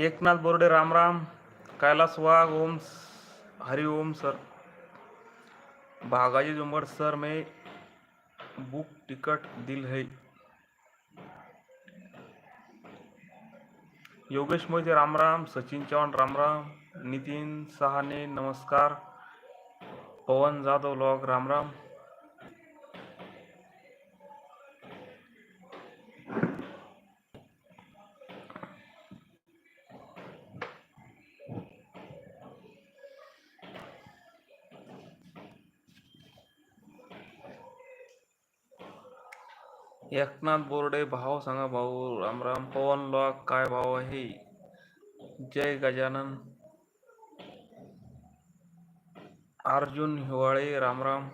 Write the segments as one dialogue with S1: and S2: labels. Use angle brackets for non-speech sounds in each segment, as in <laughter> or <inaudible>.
S1: एकनाथ बोर्डे रामराम कैलास वाघ ओम स- Hari Om sir. Bhagaji Zhumbad sir में बुक टिकट दिल है. योगेश मोहिते राम सचिन चौहान राम राम. नितीन सहाने नमस्कार. पवन जाधव लॉग राम. एकनाथ बोर्डे, भाव सांगा भाऊ, रामराम पवन लॉग काय भाव आहे? जय गजानन. अर्जुन हिवाळे, रामराम.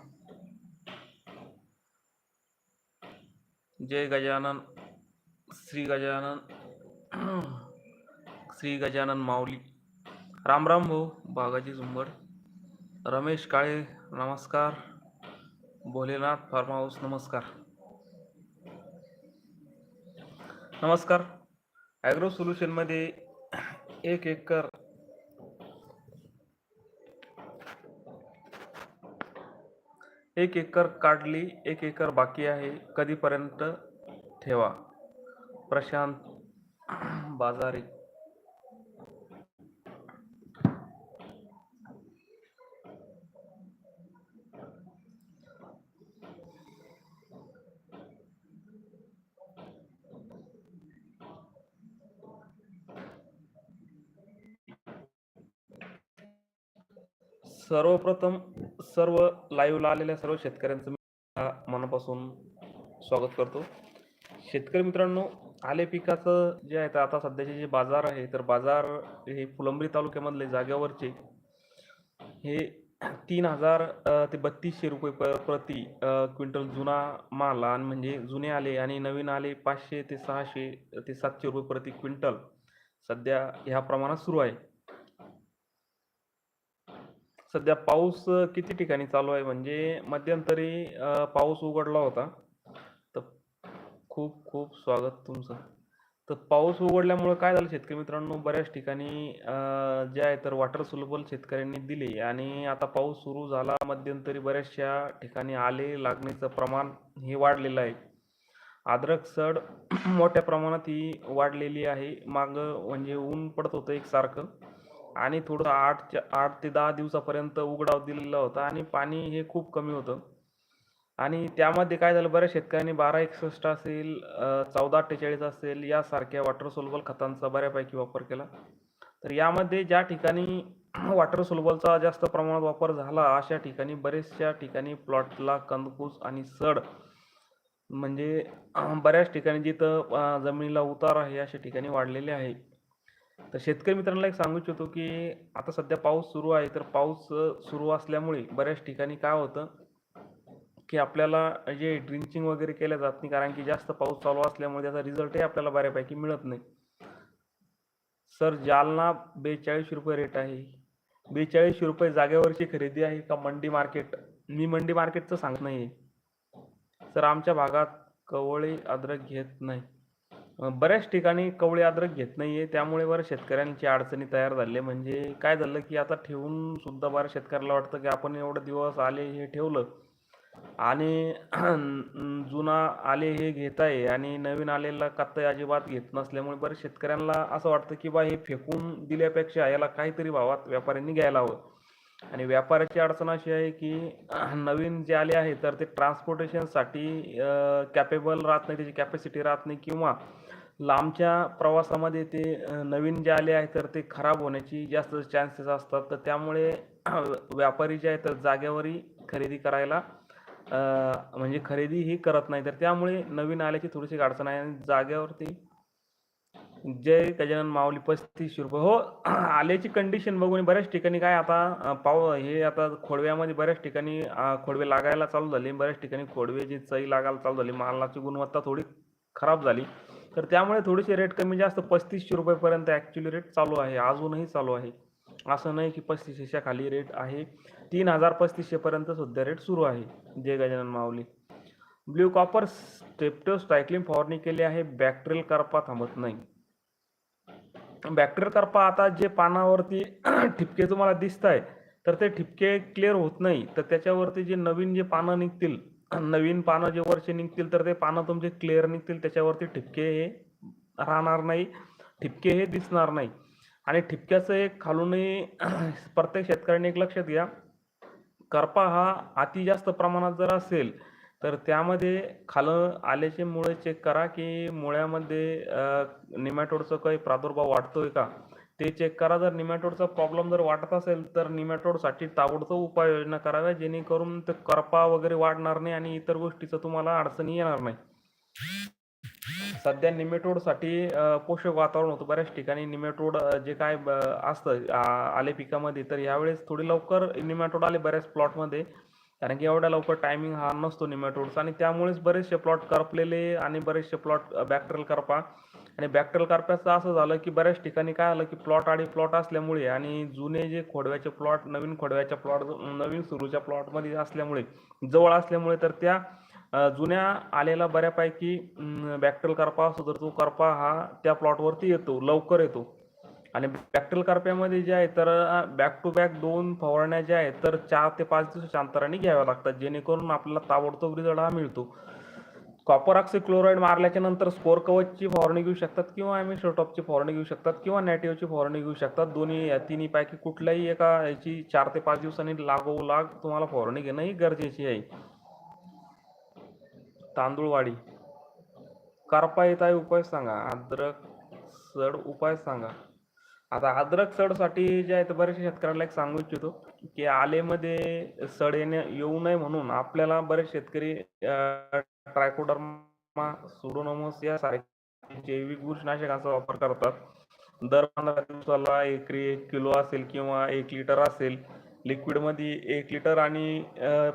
S1: जय गजानन. श्री गजानन. <clears throat> श्री गजानन माऊली. रामराम भाऊ बागाजी झुंबड रमेश काळे, नमस्कार. भोलेनाथ फार्म हाऊस, नमस्कार. नमस्कार. ॲग्रो सोल्युशनमध्ये एक एकर एक एकर काढली एक एकर बाकी आहे. कधीपर्यंत ठेवा? प्रशांत बाजारी. सर्वप्रथम सर्व लाईव्हला आलेल्या सर्व शेतकऱ्यांचं मी मनापासून स्वागत करतो. शेतकरी मित्रांनो आले पिकाचं जे आहे तर आता सध्याचे जे बाजार आहे तर बाजार हे फुलंब्री तालुक्यामधले जाग्यावरचे हे तीन हजार ते बत्तीसशे रुपये प प्रति क्विंटल जुना माल आणि म्हणजे जुने आले आणि नवीन आले पाचशे ते सहाशे ते सातशे रुपये प्रति क्विंटल सध्या ह्या प्रमाणात सुरू आहे. सध्या पाऊस किती ठिकाणी चालू आहे? म्हणजे मध्यंतरी पाऊस उघडला होता. तर खूप खूप स्वागत तुमचं. तर पाऊस उघडल्यामुळे काय झालं? शेतकरी मित्रांनो बऱ्याच ठिकाणी जे आहे तर वॉटर सुलबल शेतकऱ्यांनी दिले. आणि आता पाऊस सुरू झाला मध्यंतरी बऱ्याचशा ठिकाणी आले लागण्याचं प्रमाण हे वाढलेलं आहे. अद्रक सड <clears throat> मोठ्या प्रमाणात ही वाढलेली आहे. मागं म्हणजे ऊन पडत होतं एकसारखं. आणि थोडं आठ आठ ते दहा दिवसापर्यंत उघडाव दिलेला होता आणि पाणी हे खूप कमी होतं. आणि त्यामध्ये काय झालं बऱ्याच शेतकऱ्यांनी बारा एकसष्ट असेल चौदा अठ्ठेचाळीस असेल यासारख्या वॉटर सोल्युबल खतांचा बऱ्यापैकी वापर केला. तर यामध्ये ज्या ठिकाणी <clears throat> वॉटर सोल्युबलचा जास्त प्रमाणात वापर झाला अशा ठिकाणी बरेचशा ठिकाणी प्लॉटला कंदकूस आणि सड म्हणजे <clears throat> बऱ्याच ठिकाणी जिथं जमिनीला उतार आहे अशा ठिकाणी वाढलेले आहे. तर शेतकरी मित्रांना एक सांगू इच्छितो की आता सध्या पाऊस सुरू आहे. तर पाऊस सुरू असल्यामुळे बऱ्याच ठिकाणी काय होतं की आपल्याला जे ड्रिंचिंग वगैरे केल्या जात नाही. कारण की जास्त पाऊस चालू असल्यामुळे त्याचा रिझल्टही आपल्याला बऱ्यापैकी मिळत नाही. सर जालना बेचाळीस रुपये रेट आहे. बेचाळीस रुपये जागेवरची खरेदी आहे का मंडी मार्केट? मी मंडी मार्केटचं सांगत नाही आहे सर आमच्या भागात कवळे अद्रक घेत नाही. बऱ्याच ठिकाणी कवळे अद्रक घेत नाहीये. त्यामुळे बरं शेतकऱ्यांची अडचणी तयार झाली. म्हणजे काय झालं की आता ठेवून सुद्धा बऱ्याच शेतकऱ्याला वाटतं की आपण एवढे दिवस आले हे ठेवलं. आणि <clears throat> जुना आले हे घेत आहे आणि नवीन आलेला कत्तई अजिबात घेत नसल्यामुळे बरं शेतकऱ्यांना असं वाटतं की बा हे फेकून दिल्यापेक्षा याला काहीतरी भावात व्यापाऱ्यांनी घ्यायला हवं. आणि व्यापाराची अडचण अशी आहे की <clears throat> नवीन जे आले आहे तर ते ट्रान्सपोर्टेशनसाठी कॅपेबल राहत नाही त्याची कॅपॅसिटी राहत नाही किंवा लांबच्या प्रवासामध्ये ते नवीन जे आले आहे तर ते खराब होण्याची जास्त चान्सेस असतात. तर त्यामुळे व्यापारी जे आहे तर जागेवरही खरेदी करायला म्हणजे खरेदी ही करत नाही. तर त्यामुळे नवीन आल्याची थोडीशी अडचण आहे. आणि जागेवरती जय गजानन माऊली पस्तीसशे रुपये. हो <clears throat> आल्याची कंडिशन बघून बऱ्याच ठिकाणी काय आता पाव हे आता खोडव्यामध्ये बऱ्याच ठिकाणी खोडवे लागायला चालू झाले. बऱ्याच ठिकाणी खोडव्याची चई लागायला चालू झाली. मालाची गुणवत्ता थोडी खराब झाली. तर त्यामुळे थोडीशी रेट कमी जास्त पस्तीसशे रुपयेपर्यंत ॲक्च्युली रेट चालू आहे. अजूनही चालू आहे. असं नाही की पस्तीसशेच्या खाली रेट आहे. तीन हजार पस्तीसशेपर्यंत सुद्धा रेट सुरू आहे. जय Gajanan Mauli. Blue copper streptocycline फवारणी केली आहे. बॅक्टेरियल करपा थांबत नाही. बॅक्टेरियल करपा आता जे पानावरती <clears throat> ठिपके तुम्हाला दिसत आहे तर ते ठिपके क्लिअर होत नाही. तर त्याच्यावरती जे नवीन जे पानं निघतील नवीन पानं जे वरचे निघतील तर ते पानं तुमचे क्लिअर निघतील. त्याच्यावरती ठिपके हे राहणार नाही. ठिपके हे दिसणार नाही. आणि ठिपक्याचं एक खालूनही <clears throat> प्रत्येक शेतकऱ्याने एक लक्षात घ्या. करपा हा अति जास्त प्रमाणात जर असेल तर त्यामध्ये खालं आल्याचे मुळे चेक करा की मुळ्यामध्ये निमॅटोडचा काही प्रादुर्भाव वाढतोय का? ते चेक करा. जर निमॅटोडचा प्रॉब्लेम जर वाटत असेल तर निमॅटोडसाठी ताबडतोब उपाययोजना कराव्या जेणेकरून ते करपा वगैरे वाढणार नाही आणि इतर गोष्टीचं तुम्हाला अडचणी येणार नाही. सध्या निमेटोडसाठी पोषक वातावरण होतं बऱ्याच ठिकाणी. निमेटोड जे काय असतं आले पिकामध्ये तर यावेळेस थोडी लवकर निमॅटोड आले बऱ्याच प्लॉटमध्ये. कारण की एवढ्या लवकर टायमिंग हा नसतो निमेटोडचा. आणि त्यामुळेच बरेचसे प्लॉट करपलेले आणि बरेचसे प्लॉट बॅक्टरल करपा. आणि बॅक्टेरियल करप्याचं असं झालं की बऱ्याच ठिकाणी काय आलं की प्लॉट आणि प्लॉट असल्यामुळे आणि जुने जे खोडव्याचे प्लॉट नवीन खोडव्याच्या प्लॉट नवीन सुरूच्या प्लॉटमध्ये असल्यामुळे जवळ असल्यामुळे तर त्या जुन्या आलेला बऱ्यापैकी बॅक्टेरियल करपा असतो तर तो करपा हा त्या प्लॉटवरती येतो लवकर येतो. आणि बॅक्टेरियल करप्यामध्ये जे आहे तर बॅक टू बॅक दोन फवारण्या ज्या आहेत तर चार ते पाच दिवसाच्या अंतराने घ्याव्या लागतात जेणेकरून आपल्याला ताबडतोब रिझल्ट हा मिळतो. कॉपर ऑक्सी क्लोराईड मारल्याच्या नंतर स्कोर कवचची फवारणी घेऊ शकतात किंवा टॉपची फवारणी घेऊ शकतात किंवा नॅटिव्हची फवारणी घेऊ शकतात. दोन्ही या तिन्हीपैकी कुठल्याही एका याची चार ते पाच दिवसांनी लागोलाग तुम्हाला फवारणी घेणं ही गरजेची आहे. तांदूळवाडी. करपा येत आहे उपाय सांगा. अद्रक सड उपाय सांगा. आता अद्रक सडसाठी जे आहे ते बऱ्याचशा शेतकऱ्याला एक सांगू इच्छितो की आलेमध्ये सड येणे येऊ नये म्हणून आपल्याला बरेच शेतकरी ट्रायकोडर्मा सुडोनोमस यासारख्या जैविक बुरशीनाशकांचा वापर करतात. दर पंधरा दिवसाला एकरी एक किलो असेल किंवा एक लिटर असेल लिक्विडमध्ये एक लिटर आणि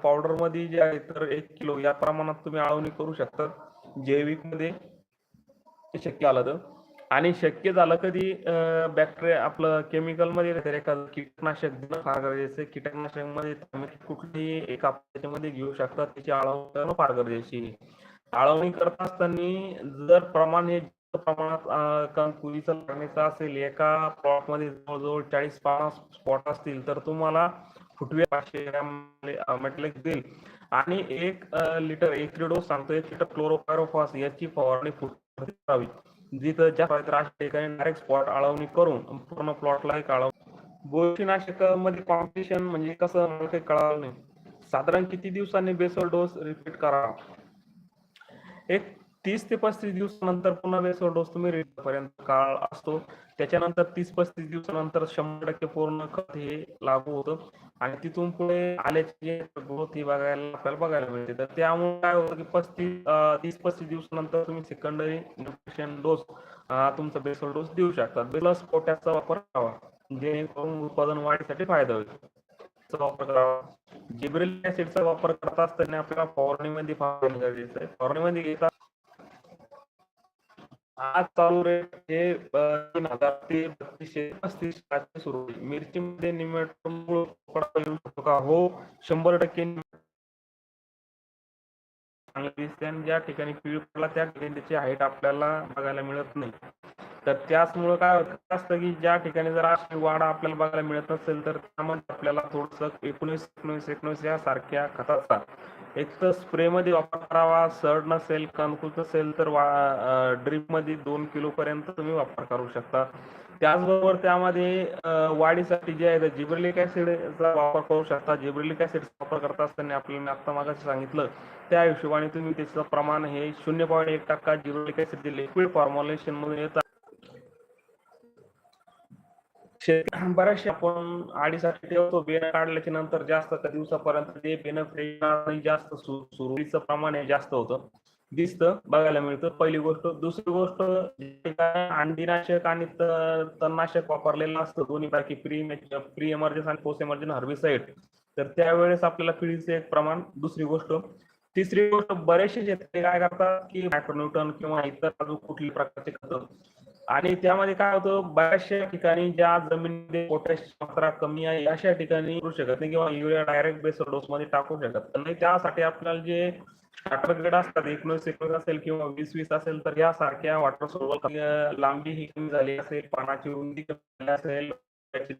S1: पावडरमध्ये जे आहे तर एक किलो या प्रमाणात तुम्ही आळवणी करू शकता. जैविकमध्ये शक्य आलं तर. आणि शक्य झालं कधी बॅक्टेरिया आपलं केमिकलमध्ये तर एखादं कीटकनाशक देणं फार गरजेचं कीटकनाशकमध्ये तुम्ही कुठलीही एका त्याच्यामध्ये घेऊ शकता. त्याची आळवणी करणं फार गरजेची आळवणी करत असताना जर प्रमाण हे प्रमाणात कंकुईचं लागण्याचं असेल एका प्लॉटमध्ये जवळजवळ चाळीस पन्नास स्पॉट असतील तर तुम्हाला फुटवे पाचशे ग्रॅम मेटलेक्स देईल. आणि एक लिटर एक डोस सांगतो एक लिटर क्लोरोपायरोफॉस याची फवारणी फुट करावी. जिथं जास्त आहे तर ठिकाणी डायरेक्ट स्पॉट अळवणी करून पूर्ण प्लॉटला एक आळव बुरशीनाशकमध्ये कॉम्पिटिशन म्हणजे कसं मला काही कळालं नाही. साधारण किती दिवसांनी बेसल डोस रिपीट करा एक तीस ते पस्तीस दिवसानंतर पुन्हा बेसल डोस तुम्ही repeat पर्यंत काळ असतो. त्याच्यानंतर तीस पस्तीस दिवसानंतर शंभर टक्के पूर्ण खत हे लागू होतं. आणि तिथून पुढे आल्याची ग्रोथ ही बघायला, आपल्याला बघायला मिळते. तर त्यामुळे काय होतं की पस्तीस तीस पस्तीस दिवसानंतर तुम्ही सेकंडरी न्यूट्रिशन डोस तुमचा डोस देऊ शकता. वापर करावा. जेणेकरून उत्पादन वाढीसाठी फ़ायदा होईल. वापर करावा. जिब्रिल ऍसिडचा वापर करत असताना आपल्याला आज चालू रेट हे तीन हजार ते बत्तीसशे पस्तीस सुरू होईल. मिरचीमध्ये का? हो शंभर टक्के चांगली ज्या ठिकाणी पीळ पडला त्या ठिकाणी त्याची हाईट आपल्याला बघायला मिळत नाही. तर त्याचमुळं काय असतं की ज्या ठिकाणी जर अशी वाढ आपल्याला बघायला मिळत नसेल तर त्यामध्ये आपल्याला थोडस एकोणीस एकोणीस एकोणीस या सारख्या खताचा एक तर स्प्रे मध्ये वापर करावा सड नसेल कणकूस नसेल तर ड्रिपमध्ये दोन किलो पर्यंत तुम्ही वापर करू शकता. त्याचबरोबर त्यामध्ये वाढीसाठी जे आहे जिब्रिलिक ऍसिडचा वापर करू शकता. जिब्रिलिक ऍसिडचा वापर करत असताना आपल्याला मी आता मागाशी सांगितलं त्या हिशोबाने तुम्ही त्याचं प्रमाण हे शून्य पॉईंट एक टक्का जिब्रिलिक ऍसिड जे लिक्विड फॉर्म्युलेशन मधून येतात बऱ्याचशा आपण आडीसाठी ठेवतो बेन काढल्याच्या नंतर जास्त का दिवसापर्यंत ते बेन जास्त सुरुवातीचं प्रमाण हे जास्त होतं. दिसतं बघायला मिळतं. पहिली गोष्ट दुसरी गोष्ट अंडीनाशक आणि तणनाशक वापरलेलं असतं दोन्ही पैकी प्री प्री एमर्जन्स आणि पोस्ट एमर्जन्स हर्बिसाईड तर त्यावेळेस आपल्याला किडीचं एक प्रमाण. दुसरी गोष्ट तिसरी गोष्ट बरेचसे शेतकरी काय करतात की मायक्रोन्यूटन किंवा इतर अजून कुठली प्रकारचे खतं आणि त्यामध्ये काय होतं बऱ्याचशा ठिकाणी ज्या जमिनीमध्ये पोटॅश मात्रा कमी आहे अशा ठिकाणी करू शकत नाही किंवा युरिया डायरेक्ट बेस डोस मध्ये टाकू शकत नाही. त्यासाठी आपल्याला जे स्टार्टर ग्रेड असतात एकोणीस एकोणीस असेल किंवा वीस वीस असेल तर यासारख्या वॉटर सोलर लांबी ही कमी झाली असेल पानाची रुंदी कमी झाली असेल त्याची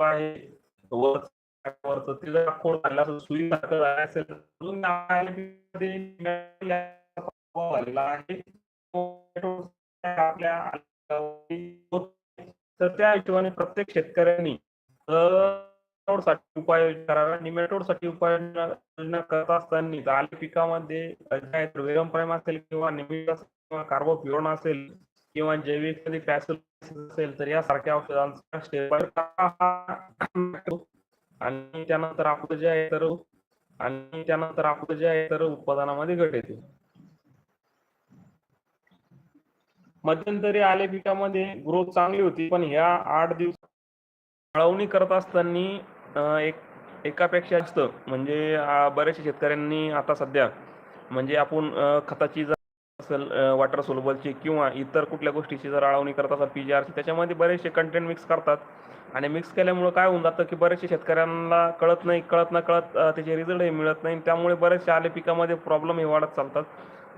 S1: आहे वर वरचं जर खोड झालं असेल सुई सारखं झालं असेल तर झालेला आहे आपल्या तर त्या हिशोबाने प्रत्येक शेतकऱ्यांनी साठी उपाय करावा निमेटोडसाठी उपाययोजना करत असताना आले पिकामध्ये वेगम प्राईम असेल किंवा निमिट किंवा कार्बोफ्युरॉन असेल किंवा जैविक असेल तर यासारख्या औषधांचा आणि त्यानंतर आपलं जे आहे तर आणि त्यानंतर आपलं जे आहे तर उत्पादनामध्ये घट येते. मध्यंतरी आले पिकामध्ये ग्रोथ चांगली होती पण ह्या आठ दिवस अळवणी करत असताना एक एकापेक्षा जास्त म्हणजे बऱ्याचशा शेतकऱ्यांनी आता सध्या म्हणजे आपण खताची जर असेल वॉटर सोलबलची किंवा इतर कुठल्या गोष्टीची जर अळवणी करत असाल पी जी आरची त्याच्यामध्ये बरेचसे कंटेंट मिक्स करतात. आणि मिक्स केल्यामुळे काय होऊन जातं की बरेचसे शेतकऱ्यांना कळत नाही कळत ना कळत त्याचे रिझल्टही मिळत नाही. त्यामुळे बरेचसे आले पिकामध्ये प्रॉब्लेम हे वाढत चालतात.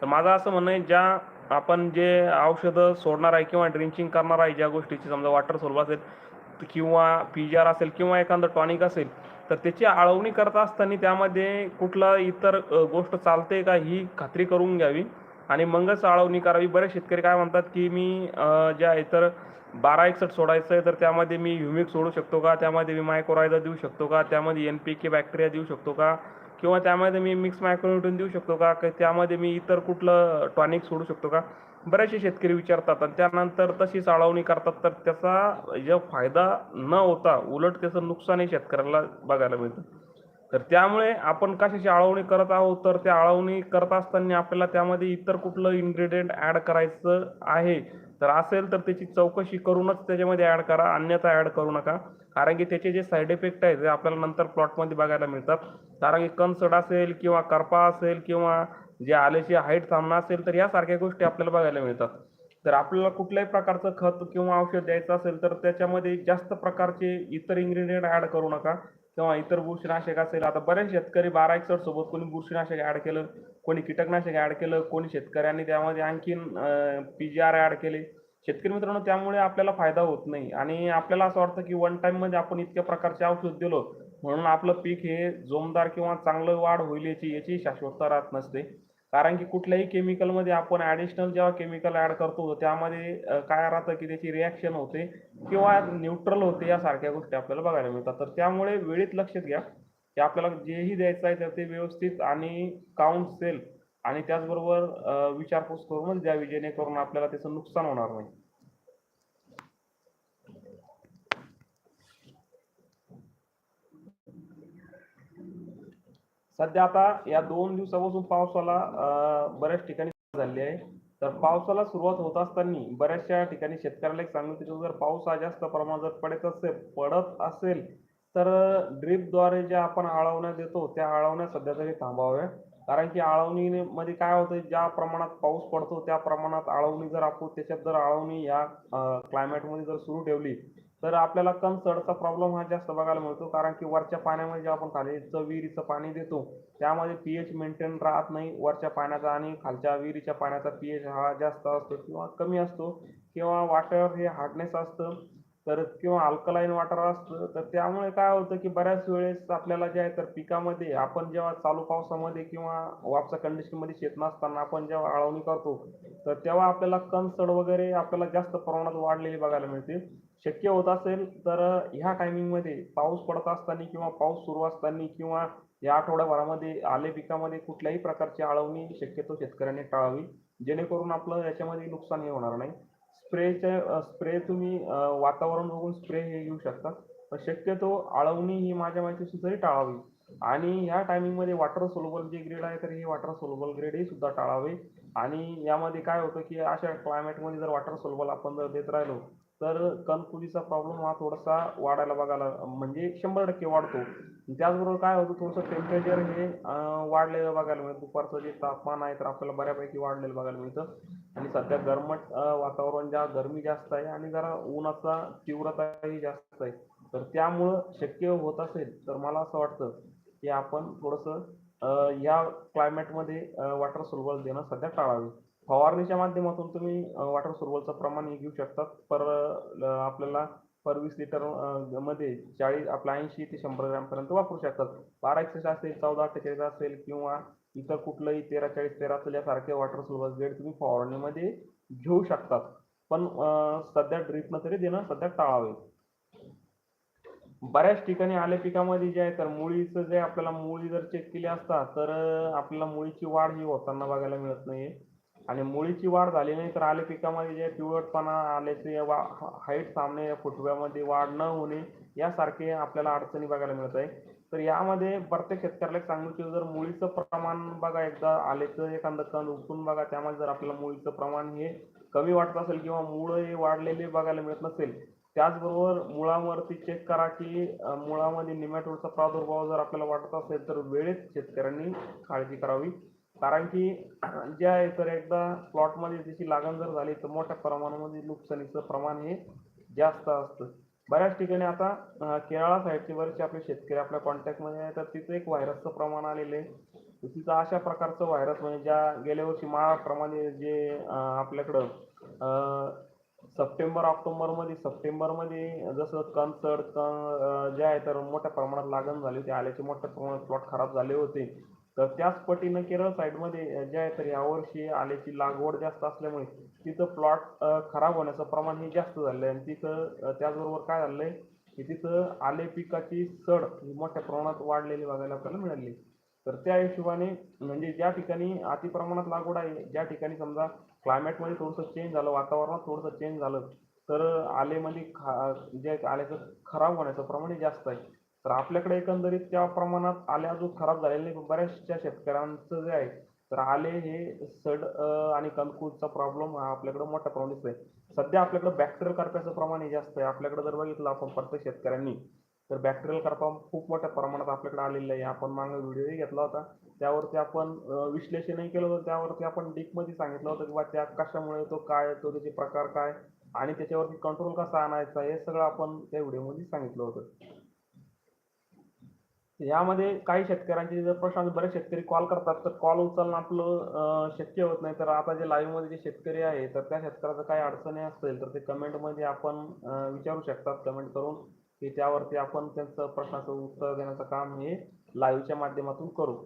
S1: तर माझं असं म्हणणं आहे ज्या आपण जे औषधं सोडणार आहे किंवा ड्रिंचिंग करणार आहे ज्या गोष्टीची समजा वॉटर सोल्व असेल किंवा पी जी आर असेल किंवा एखादं टॉनिक असेल तर त्याची आळवणी करत असताना त्यामध्ये कुठला इतर गोष्ट चालते का ही खात्री करून घ्यावी. आणि मगच आळवणी करावी. बरेच शेतकरी काय म्हणतात की मी ज्या इतर बारा एकसठ सोडायचं आहे तर त्यामध्ये मी ह्युमिक सोडू शकतो का? त्यामध्ये मी मायक्रोरायझा देऊ शकतो का? त्यामध्ये एन पी के बॅक्टेरिया देऊ शकतो का? किंवा त्यामध्ये मी मिक्स मायक्रोन्यूटन देऊ शकतो का? त्यामध्ये मी इतर कुठलं टॉनिक सोडू शकतो का? बरेचसे शेतकरी विचारतात आणि त्यानंतर तशी चाळवणी करतात. तर त्याचा जो फायदा न होता उलट त्याचं नुकसानही शेतकऱ्याला बघायला मिळतं. तर त्यामुळे आपण कशाची आळवणी करत आहोत? तर त्या आळवणी करत असताना आपल्याला त्यामध्ये इतर कुठलं इन्ग्रेडियंट ॲड करायचं आहे? तर असेल तर त्याची चौकशी करूनच त्याच्यामध्ये ॲड करा. अन्यथा ॲड करू नका. कारण की त्याचे जे साईड इफेक्ट आहेत ते आपल्याला नंतर प्लॉटमध्ये बघायला मिळतात. कारण की कनसड असेल किंवा करपा असेल किंवा जे आल्याची हाईट थांबणं असेल तर यासारख्या गोष्टी आपल्याला बघायला मिळतात. तर आपल्याला कुठल्याही प्रकारचं खत किंवा औषध द्यायचं असेल तर त्याच्यामध्ये जास्त प्रकारचे इतर इन्ग्रेडियंट ॲड करू नका. किंवा इतर बुरशीनाशक असेल आता बरेच शेतकरी बारा एकसठ सोबत कोणी बुरशीनाशक ॲड केलं कोणी कीटकनाशक ॲड केलं कोणी शेतकऱ्यांनी त्यामध्ये आणखीन पी जी आर ॲड केले. शेतकरी मित्रांनो त्यामुळे आपल्याला फायदा होत नाही. आणि आपल्याला असं वाटतं की वन टाईममध्ये आपण इतक्या प्रकारचे औषध दिलो म्हणून आपलं पीक हे जोमदार किंवा चांगलं वाढ होईल याची याची शाश्वतता राहत नसते. कारण की कुठल्याही केमिकलमध्ये आपण ॲडिशनल जेव्हा केमिकल ॲड करतो त्यामध्ये काय राहतं की त्याची रिॲक्शन होते किंवा न्यूट्रल होते यासारख्या गोष्टी आपल्याला बघायला मिळतात. तर त्यामुळे वेळीत लक्षात घ्या की आपल्याला जेही द्यायचं आहे तर ते व्यवस्थित आणि काउंट सेल आणि त्याचबरोबर विचारपूस करूनच द्यावी जेणेकरून आपल्याला त्याचं नुकसान होणार नाही. सध्या आता या दोन दिवसापासून पावसाला बऱ्याच ठिकाणी झाली आहे. तर पावसाला सुरुवात होत असताना बऱ्याचशा ठिकाणी शेतकऱ्याला एक सांगितलं जर पाऊस हा जास्त प्रमाणात जर पडत असेल पडत असेल तर ड्रीपद्वारे ज्या आपण आळवण्या देतो त्या आळवण्या सध्या तरी थांबाव्या कारण की आळवणीमध्ये काय होतं ज्या प्रमाणात पाऊस पडतो त्या प्रमाणात आळवणी जर आपण त्याच्यात जर आळवणी या क्लायमेटमध्ये जर सुरू ठेवली तर आपल्याला कम चढचा प्रॉब्लेम हा जास्त बघायला मिळतो. कारण की वरच्या पाण्यामध्ये जे आपण खालीचं विहिरीचं पाणी देतो त्यामध्ये पी एच मेंटेन राहत नाही वरच्या पाण्याचा आणि खालच्या विहिरीच्या पाण्याचा पी एच हा जास्त असतो किंवा कमी असतो. किंवा वॉटर हे हार्डनेस असतं. तर किंवा अल्कलाईन वॉटर असतं तर त्यामुळे काय होतं की बऱ्याच वेळेस आपल्याला जे आहे तर पिकामध्ये आपण जेव्हा चालू पावसामध्ये किंवा वापसा कंडिशनमध्ये शेत नसताना आपण जेव्हा आळवणी करतो तर तेव्हा आपल्याला कणसड वगैरे आपल्याला जास्त प्रमाणात वाढलेली बघायला मिळते. शक्य होत असेल तर ह्या टायमिंगमध्ये पाऊस पडत असताना किंवा पाऊस सुरू असताना किंवा या आठवड्याभरामध्ये आले पिकामध्ये कुठल्याही प्रकारची आळवणी शक्यतो शेतकऱ्यांनी टाळावी जेणेकरून आपलं याच्यामध्ये नुकसान हे होणार नाही. स्प्रेचे स्प्रे तुम्ही वातावरण बघून स्प्रे हे घेऊ शकता. पण शक्यतो आळवणी ही माझ्या माहितीशी तरी टाळावी. आणि ह्या टायमिंगमध्ये वॉटर सोलबल जे ग्रेड आहे तर हे वॉटर सोलबल ग्रेड ही सुद्धा टाळावे. आणि यामध्ये काय होतं की अशा क्लायमेटमध्ये जर वॉटर सोलबल आपण जर देत राहिलो तर कणकुलीचा प्रॉब्लेम हा थोडासा वाढायला बघायला म्हणजे शंभर टक्के वाढतो. त्याचबरोबर काय होतं थोडंसं टेम्परेचर हे वाढलेलं बघायला मिळतं. दुपारचं जे तापमान आहे तर आपल्याला बऱ्यापैकी वाढलेलं बघायला मिळतं. आणि सध्या गरमट वातावरण ज्या गरमी जास्त आहे आणि जरा उन्हाचा तीव्रताही जास्त आहे. तर त्यामुळं शक्य होत असेल तर मला असं वाटतं की आपण थोडंसं या क्लायमेटमध्ये वॉटर सोल्युबल देणं सध्या टाळावे. फवारणीच्या माध्यमातून तुम्ही वॉटर सोल्युबलचं प्रमाण हे घेऊ शकतात. पर आपल्याला पर वीस लिटरमध्ये चाळीस आपल्या ऐंशी ते शंभर ग्रॅम पर्यंत वापरू शकतात. बारा एकसष्ट असेल चौदा अठ्ठेचाळीस असेल किंवा इतर कुठलंही तेरा चाळीस तेरा असेल यासारखे वॉटर सोल्युबल ग्रेड तुम्ही फवारणीमध्ये घेऊ शकतात. पण सध्या ड्रिपनं तरी देणं सध्या टाळावे. बऱ्याच ठिकाणी आले पिकामध्ये जे आहे तर मुळीचं जे आपल्याला मुळी जर चेक केली असता तर आपल्याला मुळीची वाढ ही होताना बघायला मिळत नाही आणि मुळीची वाढ झाली नाही तर आले पिकामध्ये जे पिवळटपणा आल्याचे हाईट सामने फुटव्यामध्ये वाढ न होणे यासारखे आपल्याला अडचणी बघायला मिळत आहे. तर यामध्ये प्रत्येक शेतकऱ्याला एक सांगू इच्छितो जर मुळीचं प्रमाण बघा एकदा आल्याचं एखादं कंद उपटून बघा त्यामध्ये जर आपल्याला मुळीचं प्रमाण हे कमी वाटत असेल किंवा मुळं हे वाढलेले बघायला मिळत नसेल त्याचबरोबर मुळावरती चेक करा की मुळामध्ये निमॅटोडचा प्रादुर्भाव जर आपल्याला वाटत असेल तर वेळेत शेतकऱ्यांनी काळजी करावी. कारण की ज्या आहे तर एकदा प्लॉटमध्ये त्याची लागण जर झाली तर मोठ्या प्रमाणामध्ये नुकसानीचं प्रमाण हे जास्त असतं. बऱ्याच ठिकाणी आता केरळा साईडचे बरेचसे आपले शेतकरी आपल्या कॉन्टॅक्टमध्ये आहे तर तिथं एक व्हायरसचं प्रमाण आलेलं आहे. तिथं अशा प्रकारचं व्हायरस म्हणजे ज्या गेल्या वर्षी महाराष्ट्रामध्ये जे आपल्याकडं सप्टेंबर ऑक्टोबरमध्ये सप्टेंबरमध्ये जसं कणसड कण जे आहे तर मोठ्या प्रमाणात लागण झाली होती. आल्याचे मोठ्या प्रमाणात प्लॉट खराब झाले होते. तर त्याच पटीनं केरळ साईडमध्ये जे आहे तर यावर्षी आल्याची लागवड जास्त असल्यामुळे तिथं प्लॉट खराब होण्याचं प्रमाण हे जास्त झालं आहे आणि तिथं त्याचबरोबर काय झालं आहे की तिथं आले पिकाची सड ही मोठ्या प्रमाणात वाढलेली बघायला आपल्याला मिळाली. तर त्या हिशोबाने म्हणजे ज्या ठिकाणी अति प्रमाणात लागवड आहे ज्या ठिकाणी समजा क्लायमेटमध्ये थोडंसं चेंज झालं वातावरणात थोडंसं चेंज झालं तर आलेमध्ये खा जे आल्याचं खराब होण्याचं प्रमाण हे जास्त आहे. तर आपल्याकडे एकंदरीत त्या प्रमाणात आले अजून खराब झालेले नाही. बऱ्याचशा शेतकऱ्यांचं जे आहे तर आले हे सड आणि कणकूचा प्रॉब्लेम हा आपल्याकडे मोठ्या प्रमाणात आहे सध्या आपल्याकडे बॅक्टेरियल करप्याचं प्रमाण हे जास्त आहे. आपल्याकडे जर बघितलं आपण प्रत्येक शेतकऱ्यांनी तर बॅक्टेरियल करपा खूप मोठ्या प्रमाणात आपल्याकडे आलेलं आहे. आपण मागे व्हिडिओही घेतला होता. त्यावरती आपण विश्लेषणही केलं होतं. त्यावरती आपण डीपमध्ये सांगितलं होतं की बा त्या कशामुळे तो काय येतो त्याचे प्रकार काय आणि त्याच्यावरती कंट्रोल कसा आणायचा हे सगळं आपण त्या व्हिडिओमध्ये सांगितलं होतं. यामध्ये काही शेतकऱ्यांचे जर प्रश्न बरेच शेतकरी कॉल करतात तर कॉल उचलणं आपलं शक्य होत नाही. तर आता जे लाईव्हमध्ये जे शेतकरी आहे तर त्या शेतकऱ्याचं काही अडचणी असतील तर ते कमेंटमध्ये आपण विचारू शकतात. कमेंट करून की त्यावरती आपण त्यांचं प्रश्नाचं उत्तर देण्याचं काम हे लाईव्हच्या माध्यमातून करू.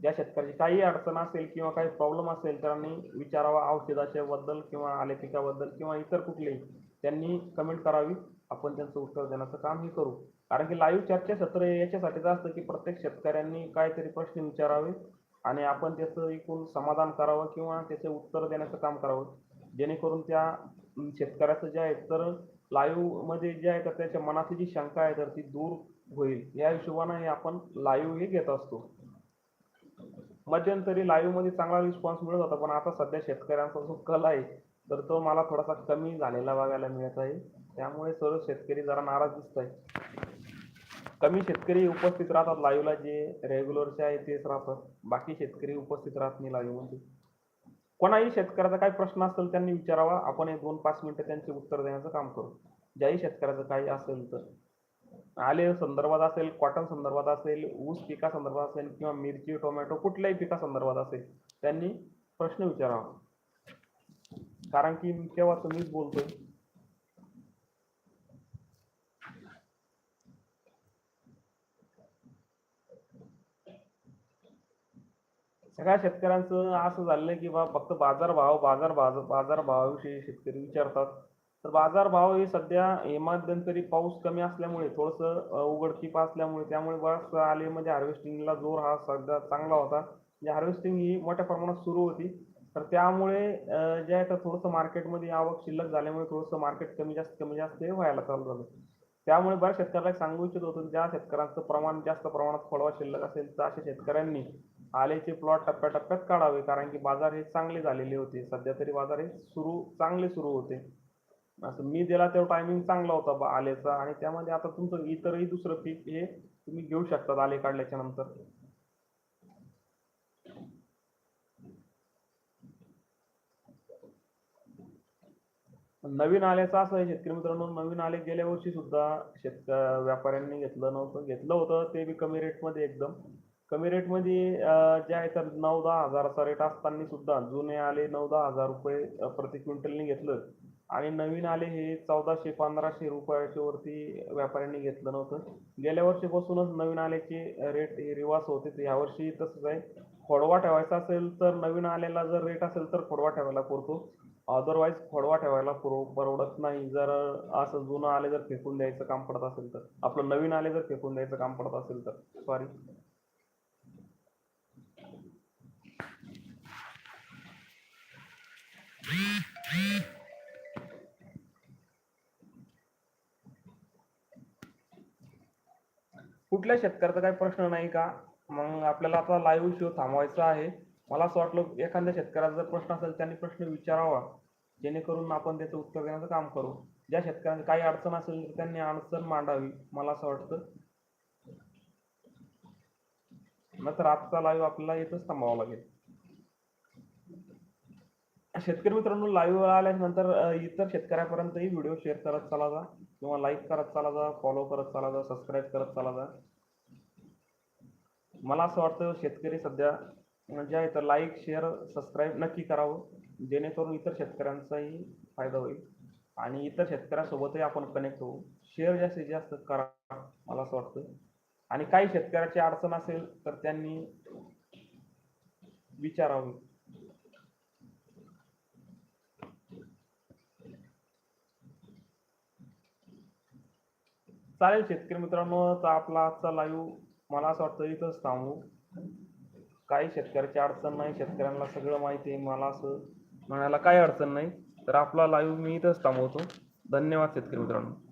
S1: ज्या शेतकऱ्याची काही अडचण असेल किंवा काही प्रॉब्लेम असेल त्यांनी विचारावा औषधाच्या बद्दल किंवा आले पिकाबद्दल किंवा इतर कुठलेही त्यांनी कमेंट करावी. आपण त्यांचं उत्तर देण्याचं काम हे करू. कारण की लाईव्ह चर्चासत्र हे याच्यासाठीच असतं की प्रत्येक शेतकऱ्यांनी काहीतरी प्रश्न विचारावे आणि आपण त्याचं एकूण समाधान करावं किंवा त्याचे उत्तर देण्याचं काम करावं. जेणेकरून त्या शेतकऱ्याचं जे आहे तर लाईव्हमध्ये जे आहे तर त्याच्या मनातली जी शंका आहे तर ती दूर होईल. या हिशोबानं हे आपण लाईव्ह हे घेत असतो. मध्यंतरी लाईव्हमध्ये चांगला रिस्पॉन्स मिळत होता पण आता सध्या शेतकऱ्यांचा जो कल आहे तर तो मला थोडासा कमी झालेला बघायला मिळत आहे. त्यामुळे सर्व शेतकरी जरा नाराज दिसत आहे कमी शेतकरी उपस्थित राहतात लाईव्हला जे रेग्युलरचे आहे तेच राहतात. बाकी शेतकरी उपस्थित राहत नाही लाईव्हमध्ये. कोणाही शेतकऱ्याचा काही प्रश्न असेल त्यांनी विचारावा. आपण एक दोन पाच मिनिटं त्यांचे उत्तर देण्याचं काम करू. ज्याही शेतकऱ्याचं काही असेल तर. आले संदर्भात असेल कॉटन संदर्भात असेल ऊस पिका संदर्भात असेल किंवा मिरची टोमॅटो कुठल्याही पिका संदर्भात असेल त्यांनी प्रश्न विचारावा. कारण की केव्हा तुम्हीच बोलतोय. सगळ्या शेतकऱ्यांचं असं झालंय की बा फक्त बाजार भाव बाजार भाव बाजार भावाविषयी शेतकरी विचारतात. तर बाजार भाव हे सध्या हे मध्यंतरी पाऊस कमी असल्यामुळे थोडंसं उघडकीप असल्यामुळे त्यामुळे बराच आलेमध्ये हार्वेस्टिंगला जोर हा सध्या चांगला होता. म्हणजे हार्वेस्टिंग ही मोठ्या प्रमाणात सुरू होती. तर त्यामुळे जे आहे तर थोडंसं मार्केटमध्ये आवक शिल्लक झाल्यामुळे थोडंसं मार्केट कमी जास्त कमी जास्त हे व्हायला चालू झालं. त्यामुळे बऱ्याच शेतकऱ्याला एक सांगू इच्छित होतो की ज्या शेतकऱ्यांचं प्रमाण जास्त प्रमाणात फळवा शिल्लक असेल तर अशा शेतकऱ्यांनी आलेचे प्लॉट टप्प्याटप्प्यात काढावे. कारण की बाजार हे चांगले झालेले होते. सध्या तरी बाजार हे सुरू चांगले सुरू होते. असं मी दिला तेव्हा टायमिंग चांगला होता बा आलेचा आणि त्यामध्ये आता तुमचं इतरही दुसरं पीक हे तुम्ही घेऊ शकतात आले काढल्याच्या नंतर. नवीन आल्याचं असं आहे शेतकरी मित्रांनो. नवीन आले गेल्या वर्षी सुद्धा शेतक व्यापाऱ्यांनी घेतलं नव्हतं. घेतलं होतं ते बी कमी रेटमध्ये एकदम. कमी रेटमध्ये जे आहे तर नऊ दहा हजाराचा रेट असताना सुद्धा जुने आले नऊ दहा हजार रुपये प्रति क्विंटलनी घेतलं. आणि नवीन आले हे चौदाशे पंधराशे रुपयाच्या वरती व्यापाऱ्यांनी घेतलं नव्हतं. गेल्या वर्षीपासूनच नवीन आल्याचे रेट हे रिवाज होते. तर यावर्षी तसंच आहे. खोडवा ठेवायचा असेल तर नवीन आलेला जर रेट असेल तर खोडवा ठेवायला पुरतो. अदरवाईज खोडवा ठेवायला परवडत नाही. जर असं जुनं आले जर फेकून द्यायचं काम पडत असेल तर. आपलं नवीन आले जर फेकून द्यायचं काम पडत असेल तर. सॉरी कुठल्या शेतकऱ्याचा काही प्रश्न नाही का? मग आपल्याला आता लाईव्ह शो थांबवायचा आहे. मला असं वाटलं एखाद्या शेतकऱ्याचा जर प्रश्न असेल त्यांनी प्रश्न विचारावा. जेणेकरून आपण त्याचं उत्तर देण्याचं काम करू. ज्या शेतकऱ्यांना काही अडचण असेल तर त्यांनी अडचण मांडावी मला असं वाटतं. नंतर आजचा लाईव्ह आपल्याला येतच थांबावा लागेल. शेतकरी मित्रांनो लाईव्ह आल्यानंतर इतर शेतकऱ्यापर्यंतही व्हिडिओ शेअर करत चला जा किंवा लाईक करत चला जा फॉलो करत चला जा सबस्क्राईब करत चला जा. मला असं वाटतं शेतकरी सध्या म्हणजे आहे तर लाईक शेअर सबस्क्राईब नक्की करावं. जेणेकरून इतर शेतकऱ्यांचाही फायदा होईल आणि इतर शेतकऱ्यांसोबतही आपण कनेक्ट होऊ. शेअर जास्तीत जास्त करा मला असं वाटतं. आणि काही शेतकऱ्याची अडचण असेल तर त्यांनी विचारावी. चालेल शेतकरी मित्रांनो तर आपला आजचा लाईव्ह मला असं वाटतं इथंच थांबू. काही शेतकऱ्याची अडचण नाही शेतकऱ्यांना सगळं माहिती आहे मला असं म्हणायला काही अडचण नाही तर आपला लाईव्ह मी इथंच थांबवतो. धन्यवाद शेतकरी मित्रांनो.